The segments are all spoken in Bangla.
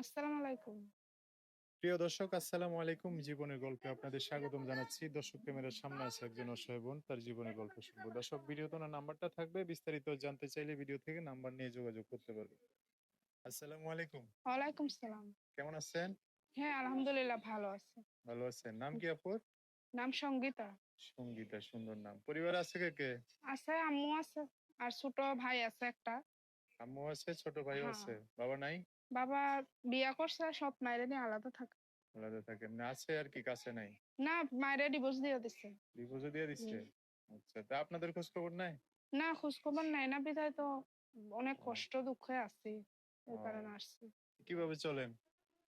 আসসালামু আলাইকুম। প্রিয় দর্শক আসসালামু আলাইকুম। জীবনের গল্পে আপনাদের স্বাগতম জানাচ্ছি। দর্শক ক্যামেরার সামনে আছে একজন অসহায় বোন তার জীবনের গল্প শুনব। দর্শক নাম্বারটা থাকবে। বিস্তারিত জানতে চাইলে ভিডিও থেকে নাম্বার নিয়ে যোগাযোগ করতে পারবে। আসসালামু আলাইকুম। ওয়ালাইকুম সালাম। কেমন আছেন? হ্যাঁ, আলহামদুলিল্লাহ ভালো আছি। ভালো আছেন। নাম কি আপুর? নাম সঙ্গীতা। সঙ্গীতা সুন্দর নাম। পরিবার আছে কে কে? আছে আম্মু আছে আর ছোট ভাই আছে একটা। আম্মু আছে ছোট ভাইও হ্যাঁ। আছে। বাবা নাই? বাবা বিয়া করছে সব মায়ের নিয়ে আলাদা থাকে। আলাদা থাকে। না আছে আর কি কাছে নাই। না মায়ের ডিভোর্স দিয়ে দিছে। ডিভোর্স দিয়ে দিচ্ছে? আচ্ছা তা আপনাদের খোঁজ খবর নাই? না খোঁজ খবর নাই না বিধায় তো অনেক কষ্ট দুঃখে আছি। এই কারণে আসছি। কীভাবে চলেন?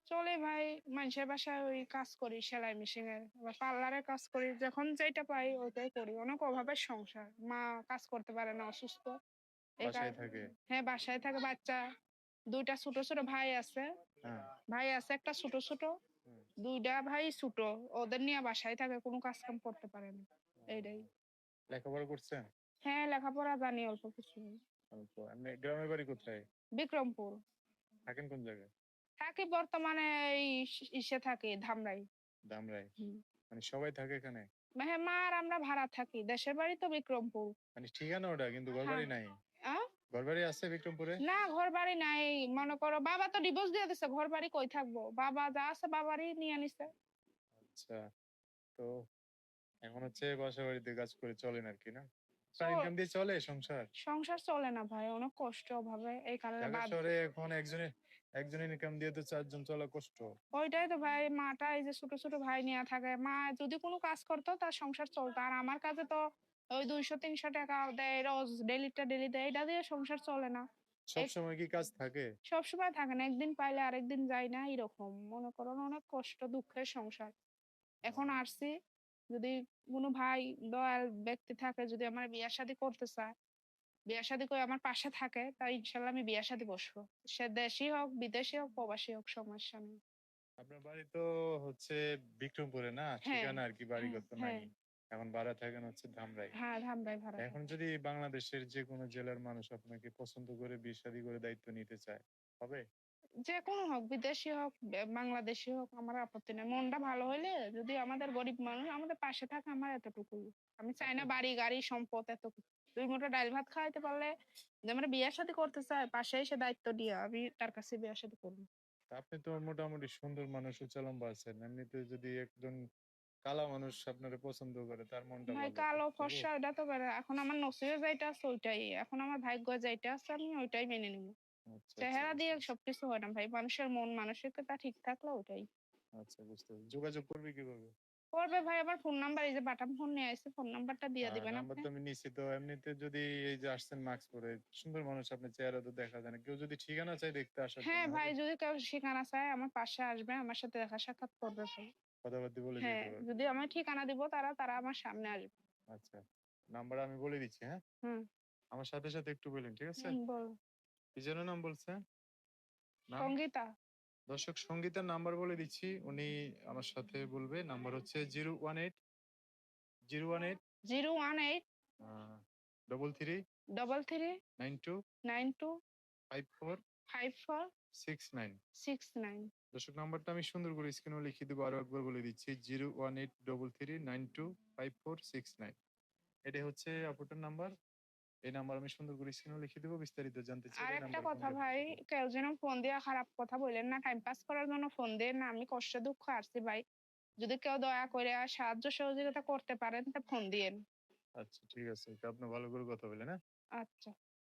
চলে ভাই মানুষের বাসায় ওই কাজ করি সেলাই মেশিনের। আবার পার্লারের কাজ করি যখন যেটা পাই ওইটাই করি। অনেক অভাবের সংসার। মা কাজ করতে পারে না অসুস্থ। হ্যাঁ বাসায় থাকে বাচ্চা। দুইটা ছোট ছোট ভাই আছে। হ্যাঁ। ভাই আছে একটা ছোট ছোট দুইটা ভাই ছোট। ওদের নিয়ে বাসায় থাকে কোনো কাজ কাম করতে পারে না। এইটাই। লেখাপড়া করছেন? হ্যাঁ লেখাপড়া জানি অল্প কিছু। অল্প। এমনি গ্রামের বাড়ি কোথায়? বিক্রমপুর। থাকেন কোন জায়গায়? থাকি বর্তমানে এই ইসে থাকি ধামরাই। ধামরাই। মানে সবাই থাকে এখানে? হ্যাঁ মা আর আমরা ভাড়া থাকি। দেশের বাড়ি তো বিক্রমপুর। মানে ঠিকানা ওটা কিন্তু ঘর বাড়ি নাই? আ? ঘর বাড়ি আছে বিক্রমপুরে? না ঘর বাড়ি নাই মনে করো। বাবা তো ডিভোর্স দিয়ে দিছে ঘর বাড়ি কই থাকব? বাবা যা আছে বাবারই নিয়ে নিছে। আচ্ছা তো এখন হচ্ছে বাসা বাড়িতে কাজ করে চলেন আর কি না? ইনকাম দিয়ে চলে সংসার? সংসার চলে না ভাই অনেক কষ্ট অভাবে। এই কারণে শহরে এখন একজনের একজনের ইনকাম দিয়ে তো চারজন চলা কষ্ট। ওইটাই তো ভাই মাটা এই যে ছোট ছোট ভাই নিয়ে থাকে। মা যদি কোনো কাজ করতো তার সংসার চলতো। আর আমার কাছে তো ওই দুইশো তিনশো টাকা দেয় রোজ ডেলিটা ডেলি দেয় এটা দিয়ে সংসার চলে না। সব সময় কি কাজ থাকে? সবসময় থাকে না একদিন পাইলে আরেকদিন যায় না এরকম। মনে করো না, অনেক কষ্ট দুঃখের সংসার। এখন আসছি যদি কোনো ভাই দয়াল ব্যক্তি থাকে যদি আমার বিয়া শাদী করতে চায় বিয়া শাদী করে আমার পাশে থাকে তাই ইনশাল্লাহ আমি বিয়া শাদী বসবো। সে দেশি হোক বিদেশি হোক প্রবাসী হোক সমস্যা নেই আপনার বাড়ি তো হচ্ছে বিক্রমপুরে না? হ্যাঁ, ঠিকানা আর কি বাড়ি করতে নাই হ্যাঁ। এখন ভাড়া থাকেন হচ্ছে ধামরাই। হ্যাঁ ধামরাই ভাড়া এখন যদি বাংলাদেশের যে কোনো জেলার মানুষ আপনাকে পছন্দ করে বিয়ে শাদী করে দায়িত্ব নিতে চায় হবে? যে কোনো হোক বিদেশি হোক বাংলাদেশি হোক আমার আপত্তি নেই। মনটা ভালো হইলে যদি আমাদের গরিব মানুষ আমাদের পাশে থাকে আমার এতটুকুই। আমি চাই না বাড়ি গাড়ি সম্পদ এতটুকু দুই মুঠো ডাল ভাত খাওয়াইতে পারলে যে আমরা বিয়ের সাথে করতে চাই পাশে এসে দায়িত্ব দিয়ে আমি তার কাছে বিয়ের সাথে করব। আপনি তো মোটামুটি সুন্দর মানুষ উচ্চালম্বা আছেন। এমনিতে যদি একজন কালা মানুষ আপনারে পছন্দ করে তার মনটা ভাই কালো ফর্সা ওটা তো বেড়ে এখন আমার নসিবে যাইটা আছে ওইটাই এখন আমার ভাগ্য যাইটা আছে আমি ওইটাই মেনে নিব। আচ্ছা, চেহারা আচ্ছা, দিয়ে আচ্ছা, সবকিছু হয় না ভাই মানুষের মন মানসিকতা ঠিক থাকলে ওইটাই। আচ্ছা বুঝতে। যোগাযোগ করবে কীভাবে? করবে ভাই আমার ফোন নাম্বার এই যে বাটাম ফোন নিয়ে আসছে ফোন নাম্বারটা দিয়ে আহ, দিবেন নাম্বার আপনি। তো আমি নিচ্ছি তো এমনিতে যদি এই যে আসছেন মাস্ক পরে সুন্দর মানুষ আপনার চেহারা তো দেখা যায় না। কেউ যদি ঠিকানা চাই দেখতে আসার হ্যাঁ ভাই যদি কেউ ঠিকানা চায় আমার পাশে আসবে আমার সাথে দেখা সাক্ষাৎ করবে ভাই। কথাবার্তা বলে হ্যাঁ যদি আমার ঠিকানা দিব তারা তারা আমার সামনে আসবে। আচ্ছা নাম্বার আমি বলে দিচ্ছি হ্যাঁ? হুম। আমার সাথে সাথে একটু বলেন ঠিক আছে? বল। কি যেন নাম বলছে? সঙ্গীতা। দর্শক সঙ্গীতার নাম্বার বলে দিচ্ছি উনি আমার সাথে বলবে। নাম্বার হচ্ছে zero one eight zero one eight zero one eight double three double three nine two nine two five four five four six nine six nine দর্শক নাম্বারটা আমি সুন্দর করে স্ক্রিনে লিখে দেবো আরও একবার বলে দিচ্ছি zero one eight double three nine two five four six nine. এটা হচ্ছে আপুটার নাম্বার। এই নাম্বার আমি সুন্দর করে স্ক্রিনে লিখে দেবো বিস্তারিত জানতে চাই আর একটা কথা ভাই কেউ যেন ফোন দিয়ে খারাপ কথা বললেন না টাইম পাস করার জন্য ফোন দেন না আমি কষ্ট দুঃখ আসছি ভাই। যদি কেউ দয়া করে আর সাহায্য সহযোগিতা করতে পারেন তা ফোন দিয়েন। আচ্ছা ঠিক আছে আপনি ভালো করে কথা বলেন হ্যাঁ? আচ্ছা।